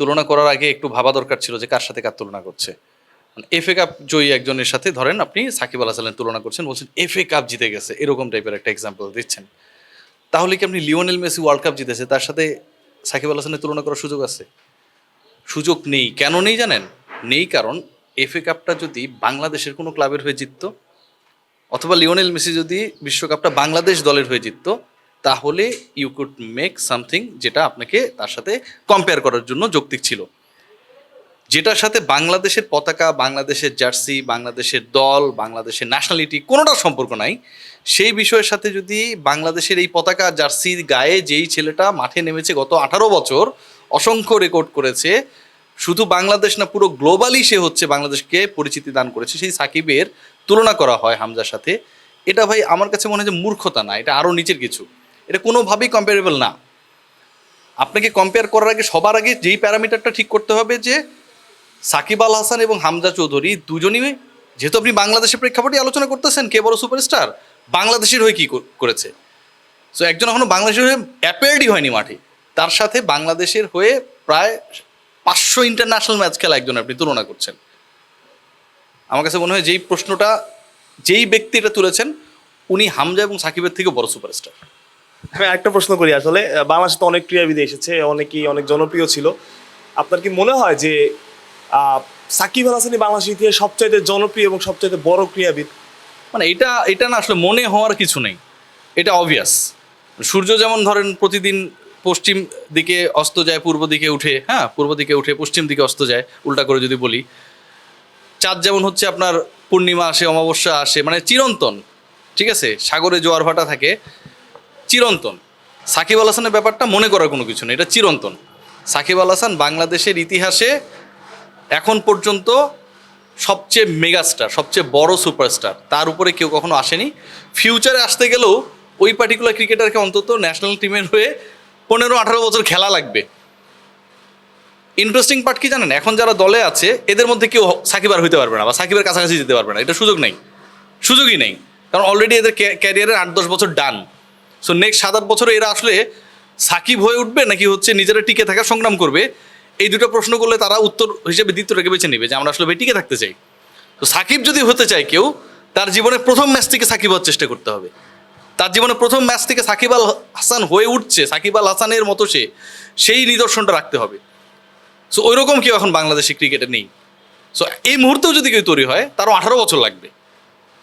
তুলনা করার আগে একটু ভাবা দরকার ছিল যে কার সাথে কার তুলনা করছে। এফ এ কাপ জয়ী একজনের সাথে ধরেন আপনি সাকিব আল হাসানের তুলনা করছেন, বলছেন এফ এ কাপ জিতে গেছে, এরকম টাইপের একটা এক্সাম্পল দিচ্ছেন। তাহলে কি আপনি লিওনেল মেসি ওয়ার্ল্ড কাপ জিতেছে, তার সাথে সাকিব আল হাসানের তুলনা করার সুযোগ আছে? সুযোগ নেই। কেন নেই জানেন? নেই কারণ এফ এ কাপটা যদি বাংলাদেশের কোনো ক্লাবের হয়ে জিততো, অথবা লিওনেল মেসি যদি বিশ্বকাপটা বাংলাদেশ দলের হয়ে জিততো তাহলে ইউ কুড মেক সামথিং যেটা আপনাকে তার সাথে কম্পেয়ার করার জন্য যৌক্তিক ছিল। যেটার সাথে বাংলাদেশের পতাকা, বাংলাদেশের জার্সি বাংলাদেশের দল, বাংলাদেশের ন্যাশনালিটি কোনোটার সম্পর্ক নাই। সেই বিষয়ের সাথে যদি বাংলাদেশের এই পতাকা জার্সি গায়ে যেই ছেলেটা মাঠে নেমেছে গত আঠারো বছর, অসংখ্য রেকর্ড করেছে, শুধু বাংলাদেশ না, পুরো গ্লোবালি সে হচ্ছে বাংলাদেশকে পরিচিতি দান করেছে। সেই সাকিবের তুলনা করা হয় হামজার সাথে। এটা ভাই আমার কাছে মনে হয় যে মূর্খতা না, এটা আরও নিচের কিছু। এটা কোনোভাবেই কম্পেয়ারেবল না। আপনাকে কম্পেয়ার করার আগে, সবার আগে যেই প্যারামিটারটা ঠিক করতে হবে যে, সাকিব আল হাসান এবং হামজা চৌধুরী দুজনই, যেহেতু আপনি বাংলাদেশের প্রেক্ষাপটে আলোচনা করতেছেন, কে বড় সুপারস্টার, বাংলাদেশের হয়ে কী করেছে। সো একজন এখনও বাংলাদেশের হয়ে অ্যাপেয়ার্ডই হয়নি মাঠে। তার সাথে বাংলাদেশের হয়ে প্রায় পাঁচশো ইন্টারন্যাশনাল ম্যাচ খেলা একজন আপনি তুলনা করছেন। আমার কাছে মনে হয় যেই প্রশ্নটা, যেই ব্যক্তি এটা তুলেছেন, উনি হামজা এবং সাকিবের থেকে বড় সুপারস্টার। একটা প্রশ্ন করি, আসলে বাংলাদেশে তো অনেক ক্রীড়াবিদ এসেছে, অনেকেই অনেক জনপ্রিয় ছিল। আপনার কি মনে হয় যে সাকিব আল হাসানই বাংলাদেশের ইতিহাসে সবচাইতে জনপ্রিয় এবং সবচাইতে বড় ক্রীড়াবিদ? মানে এটা এটা না আসলে মনে হওয়ার কিছু নেই। এটা অবভিয়াস সূর্য যেমন ধরেন প্রতিদিন পশ্চিম দিকে অস্ত যায়, পূর্ব দিকে উঠে হ্যাঁ পূর্ব দিকে উঠে, পশ্চিম দিকে অস্ত যায়, উল্টা করে যদি বলি। চাঁদ যেমন হচ্ছে আপনার পূর্ণিমা আসে, অমাবস্যা আসে মানে চিরন্তন, ঠিক আছে? সাগরে জোয়ার ভাটা থাকে চিরন্তন। সাকিব আল হাসানের ব্যাপারটা মনে করার কোনো কিছু নেই, এটা চিরন্তন। সাকিব আল হাসান বাংলাদেশের ইতিহাসে এখন পর্যন্ত সবচেয়ে মেগাস্টার, সবচেয়ে বড় সুপারস্টার, তার উপরে কেউ কখনো আসেনি। ফিউচারে আসতে গেলেও ওই পার্টিকুলার ক্রিকেটারকে অন্তত ন্যাশনাল টিমের হয়ে পনেরো, আঠারো বছর খেলা লাগবে। ইন্টারেস্টিং পার্ট কি জানেন? এখন যারা দলে আছে, এদের মধ্যে কেউ সাকিবার হইতে পারবে না বা সাকিবের কাছাকাছি যেতে পারবে না। এটা সুযোগ নেই। সুযোগই নেই। কারণ অলরেডি এদের ক্যারিয়ারের আট, দশ বছর ডান সো নেক্সট সাত আট বছরে এরা আসলে সাকিব হয়ে উঠবে নাকি হচ্ছে নিজেরা টিকে থাকার সংগ্রাম করবে? এই দুটো প্রশ্ন করলে তারা উত্তর হিসেবে দ্বিতীয়টাকে বেছে নেবে যে আমরা আসলে ভাই টিকে থাকতে চাই। তো সাকিব যদি হতে চায় কেউ, তার জীবনে প্রথম ম্যাচ থেকে সাকিব হওয়ার চেষ্টা করতে হবে। তার জীবনে প্রথম ম্যাচ থেকে সাকিব আল হাসান হয়ে উঠছে, সাকিব আল হাসানের মতো সে, সেই নিদর্শনটা রাখতে হবে। সো ওই রকম কেউ এখন বাংলাদেশি ক্রিকেটে নেই। সো এই মুহূর্তেও যদি কেউ তৈরি হয়, তারও আঠারো বছর লাগবে।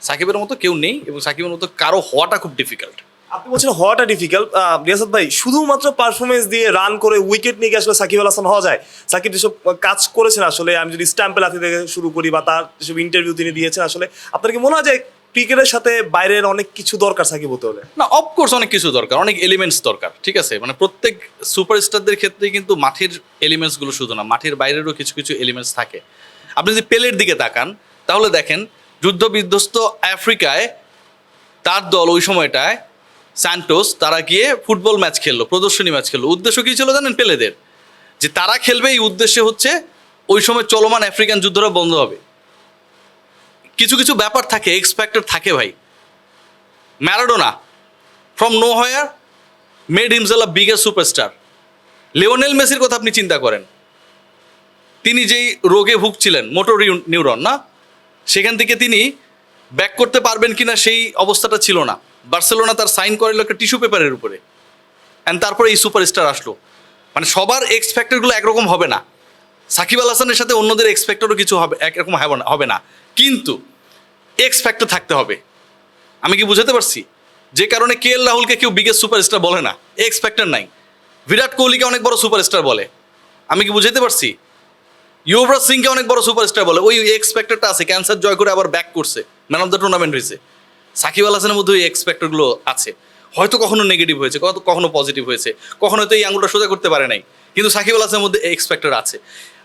সাকিবের মতো কেউ নেই এবং সাকিবের মতো কারও হওয়াটা খুব ডিফিকাল্ট আপনি বলছেন হওয়াটা ডিফিকাল্ট রিয়াসাদ ভাই, শুধুমাত্র পারফরমেন্স দিয়ে রান করে উইকেট নিয়ে আসলে সাকিব আল হাসান হওয়া যায়? সাকিব যেসব কাজ করেছেন আসলে, আমি যদি স্ট্যাম্পে লাথি থেকে শুরু করি বা তার যেসব ইন্টারভিউ তিনি দিয়েছেন আসলে, আপনার কি মনে হয় যে ক্রিকেটের সাথে বাইরের অনেক কিছু দরকার সাকিব হতে হলে? না অফকোর্স অনেক কিছু দরকার, অনেক এলিমেন্টস দরকার, ঠিক আছে? মানে প্রত্যেক সুপারস্টারদের ক্ষেত্রে কিন্তু মাঠের এলিমেন্টসগুলো শুধু না, মাঠের বাইরেরও কিছু কিছু এলিমেন্টস থাকে। আপনি যদি পেলের দিকে তাকান, তাহলে দেখেন যুদ্ধ বিধ্বস্ত আফ্রিকায় তার দল ওই সময়টায় স্যান্টোস তারা গিয়ে ফুটবল ম্যাচ খেললো, প্রদর্শনী ম্যাচ খেললো। উদ্দেশ্য কী ছিল জানেন পেলেদের? যে তারা খেলবে এই উদ্দেশ্যে হচ্ছে ওই সময় চলমান আফ্রিকান যুদ্ধটা বন্ধ হবে। কিছু কিছু ব্যাপার থাকে এক্সপেক্টেড থাকে ভাই। Maradona from nowhere made himself a biggest superstar Lionel মেসির কথা আপনি চিন্তা করেন। তিনি যেই রোগে ভুগছিলেন মোটর নিউরন, না? সেখান থেকে তিনি ব্যাক করতে পারবেন কিনা সেই অবস্থাটা ছিল না। বার্সেলোনা তার সাইন করাইল একটা টিস্যু পেপারের উপরে। অ্যান্ড তারপরে এই সুপারস্টার আসলো। মানে সবার এক্সপেক্টেডগুলো একরকম হবে না। সাকিব আল হাসানের সাথে অন্যদের এক্সপেক্টেডও কিছু হবে, একরকম হবে না হবে না। কিন্তু এক্সপেক্টর থাকতে হবে। আমি কি বুঝাতে পারছি? যে কারণে কে এল রাহুলকে কেউ বিগেস্ট সুপারস্টার বলে না। এক্সপেক্টার নাই। বিরাট কোহলিকে অনেক বড় সুপারস্টার বলে। আমি কি বুঝাতে পারছি? যুবরাজ সিংকে অনেক বড় সুপারস্টার বলে। ওই এক্সপেক্টারটা আছে। ক্যান্সার জয় করে আবার ব্যাক করছে। ম্যান অফ দ্য টুর্নামেন্ট হয়েছে সাকিব আল হাসানের মধ্যে ওই এক্সপেক্টরগুলো আছে। হয়তো কখনো নেগেটিভ হয়েছে কখনো পজিটিভ হয়েছে। কখনো হয়তো এই আঙুলটা সোজা করতে পারে নাই। কিন্তু সাকিব আল হাসানের মধ্যে এক্সপেক্টর আছে।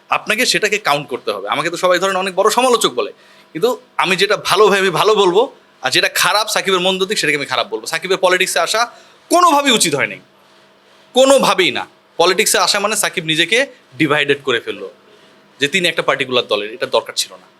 আপনাকে সেটাকে কাউন্ট করতে হবে। আমাকে তো সবাই ধরেন অনেক বড় সমালোচক বলে। কিন্তু আমি যেটা ভালো ভাবে ভালো বলব আর যেটা খারাপ সাকিবের মন্দ দিক সেটাকে আমি খারাপ বলব। সাকিবের পলিটিক্সে আসা কোনোভাবেই উচিত হয়নি কোনোভাবেই না। পলিটিক্সে আসা মানে সাকিব নিজেকে ডিভাইডেড করে ফেলল। যে তিনি একটা পার্টিকুলার দলের, এটা দরকার ছিল না।